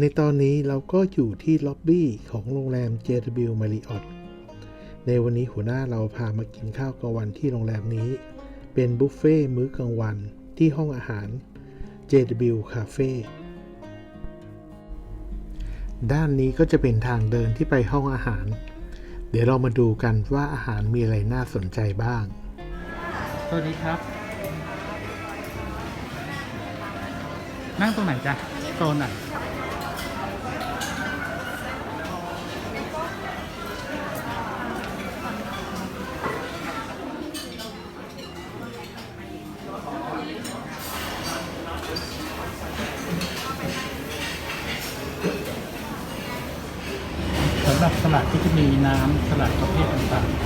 ในตอนนี้เราก็อยู่ที่ล็อบบี้ของโรงแรม JW Marriott ในวันนี้หัวหน้าเราพามากินข้าวกลางวันที่โรงแรมนี้ เป็นบุฟเฟ่ต์มื้อกลางวันที่ห้องอาหาร JW Cafe ด้านนี้ก็จะเป็นทางเดินที่ไปห้องอาหาร เดี๋ยวเรามาดูกันว่าอาหารมีอะไรน่าสนใจบ้าง สวัสดีครับ นั่งตรงไหนจ๊ะโซนไหน น้ำสลัดประเภทต่างๆ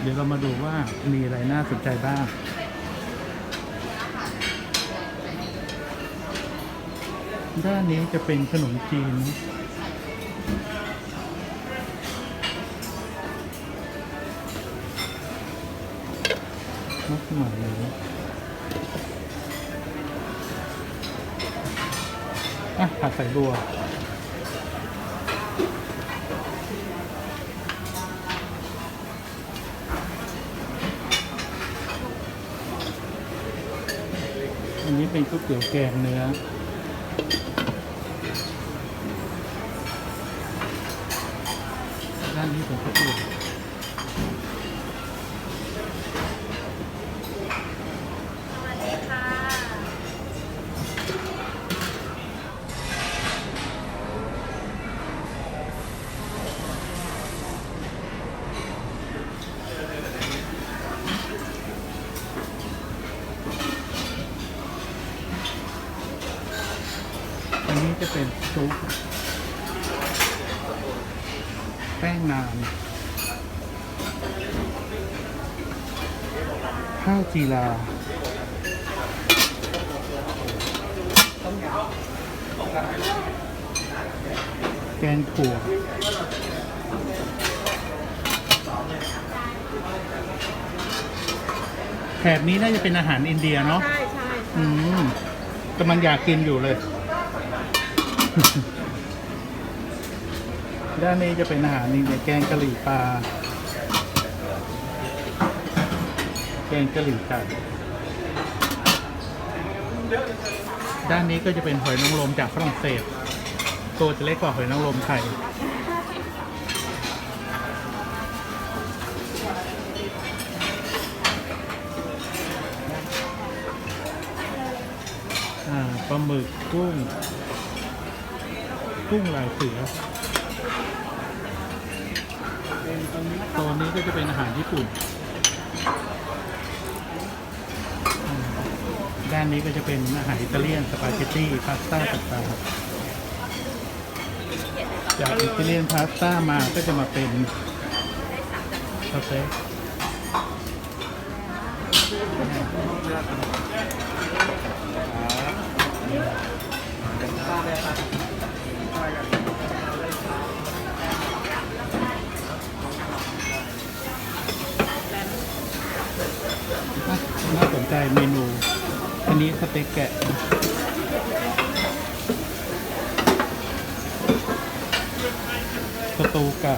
เดี๋ยวเรามาดูว่ามีอะไรน่าสนใจบ้างด้านนี้จะเป็นขนมจีน มักมายเลยอะผัดใส่บัวอันนี้เป็นก๋วยเตี๋ยวแกงเนื้อด้านนี้เป็นก๋วยเตี๋ยว เป็นซุปแป้งนานข้าวจีราแกงถั่วแถบนี้น่าจะเป็นอาหารอินเดียเนาะใช่ใช่อืมกำลังอยากกินอยู่เลย ด้านนี้จะเป็นอาหารนี่เนี่ยแกงกะหรี่ปลา แกงกะหรี่ไก่ด้านนี้ก็จะเป็นหอยนางรมจากฝรั่งเศส ตัวจะเล็กกว่าหอยนางรมไทย ปลาหมึกกุ้ง กุ้งลายเสือโซนนี้ก็จะเป็นอาหารญี่ปุ่น ด้านนี้ก็จะเป็นอาหารอิตาเลียนสปาเกตตี้พาสต้าต่างๆจากอิตาเลียนพาสต้ามาก็จะมาเป็นสเต็กน่า น่าสนใจเมนู อันนี้สเต็กแกะสตูไก่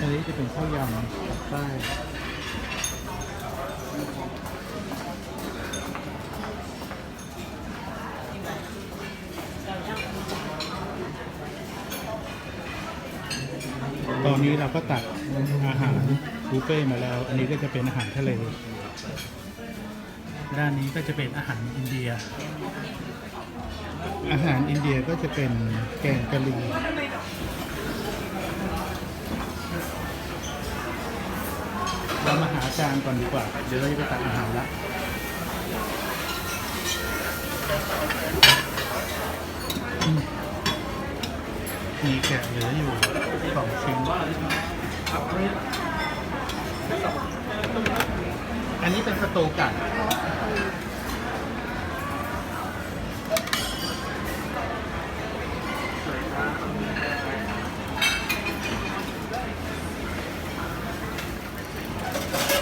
อันนี้จะเป็นข้าวยำใต้ นนี้เราก็ตักอาหารบุฟเฟ่มาแล้ว อันนี้ก็จะเป็นอาหารทะเล ด้านนี้ก็จะเป็นอาหารอินเดีย อาหารอินเดียก็จะเป็นแกงกะหรี่เรามาหาจานก่อนดีกว่า เดี๋ยวเราจะไปตักอาหารละอืม มีแกะเหลืออยู่สองชิ้นอัอันนี้เป็นสตูไก่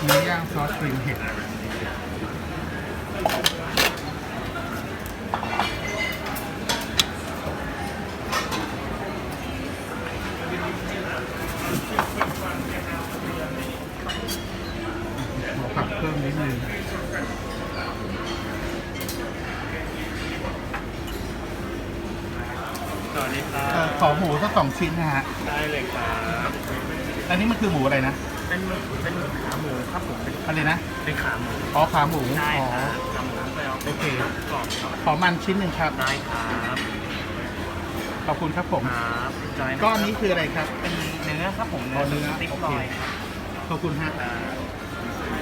เนื้อย่างซอสครีมเห็ด ขอผักเพิ่มนิดนึง สวัสดีครัเอ่อบขอหมูสักสองชิ้นนะฮะ ได้เลยครับอันนี้มันคือหมูอะไรนะเป็นเป็นขาหมูครับผมเป็นอะไรนะ เป็นขาหมูอ๋อขาหมูใช่อ๋อ ครับทำน้ำไปเอาโอเค กรอบครับขอมันชิ้นหนึ่งครับ ได้ครับขอบคุณครับผม ครับจอยะก้อนนี้คืออะไรครับ เป็นเนื้อครับผมอ๋อเนื้อสติ๊กโอลเคอยครับขอบคุณฮะอ่า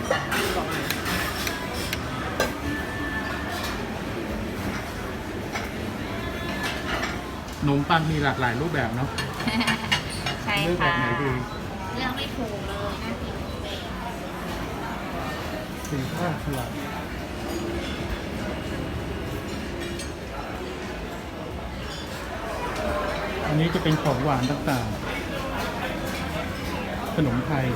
ข นมปังมีหลากหลายรูปแบบเนาะใช่เลือกแบค่ะบไหนดีเลือกไม่ถูกเลยน่ากินเลยสีข้าวสลัดอันนี้จะเป็นของหวานต่างๆ ขนมไทย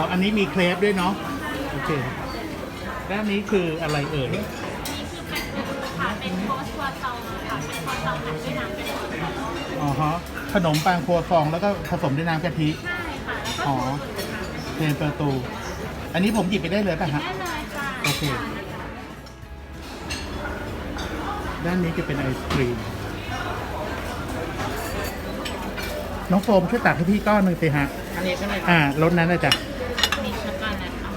อ๋อ อันนี้มีเครปด้วยเนาะ โอเค ด้านนี้คืออะไรเอ่ย นี่คือเป็นค่ะเป็นโพสต์ครัวซองค่ะเป็นครัวซองอัดด้วยน้ำกะทิอ๋อฮะ ขนมปังครัวฟองแล้วก็ผสมด้วยน้ำกะทิ ใช่ค่ะแล้วก็อ๋อโพสต์เทนประตู อันนี้ผมหยิบไปได้เลยป่ะฮะ ได้เลยค่ะโอเค ด้านนี้จะเป็นไอศครีม น้องโฟมช่วยตักให้พี่ก้อนหนึ่งสิฮะ อันนี้ใช่ไหมครับอ่ารสนั้นนะจ๊ะ มีช็อกโกแลตค่ะ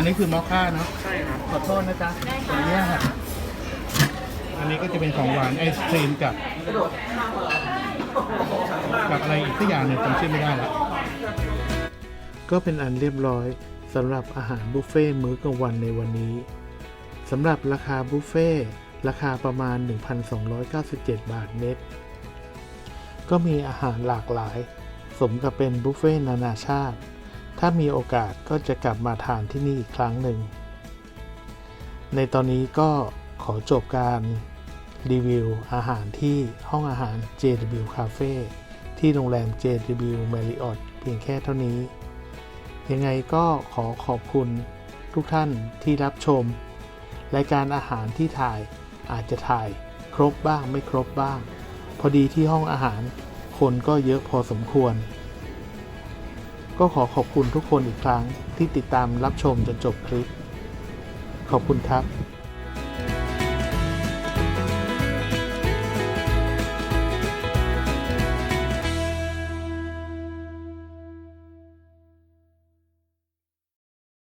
อันนี้คือมอคค่าเนาะใช่ครับขอโทษนะจ๊ะได้ขอค่ะอนุญาตอันนี้ก็จะเป็นของหวานไอศครีมกับกับอะไรอีกสักอย่างหนึ่งจำชื่อไม่ได้แล้วก็เป็นอันเรียบร้อยสำหรับอาหารบุฟเฟ่ต์มื้อกลางวันในวันนี้สำหรับราคาบุฟเฟ่ต์ราคาประมาณ 1,297 บาทเน็ตก็มีอาหารหลากหลาย สมกับเป็นบุฟเฟ่ต์นานาชาติ ถ้ามีโอกาสก็จะกลับมาทานที่นี่อีกครั้งหนึ่ง ในตอนนี้ก็ขอจบการรีวิวอาหารที่ห้องอาหาร JW Cafe ที่โรงแรม JW Marriott เพียงแค่เท่านี้ ยังไงก็ขอขอบคุณทุกท่านที่รับชม รายการอาหารที่ถ่ายอาจจะถ่ายครบบ้างไม่ครบบ้าง พอดีที่ห้องอาหารคนก็เยอะพอสมควร ก็ขอขอบคุณทุกคนอีกครั้งที่ติดตามรับชมจนจบคลิป ขอบคุณครับ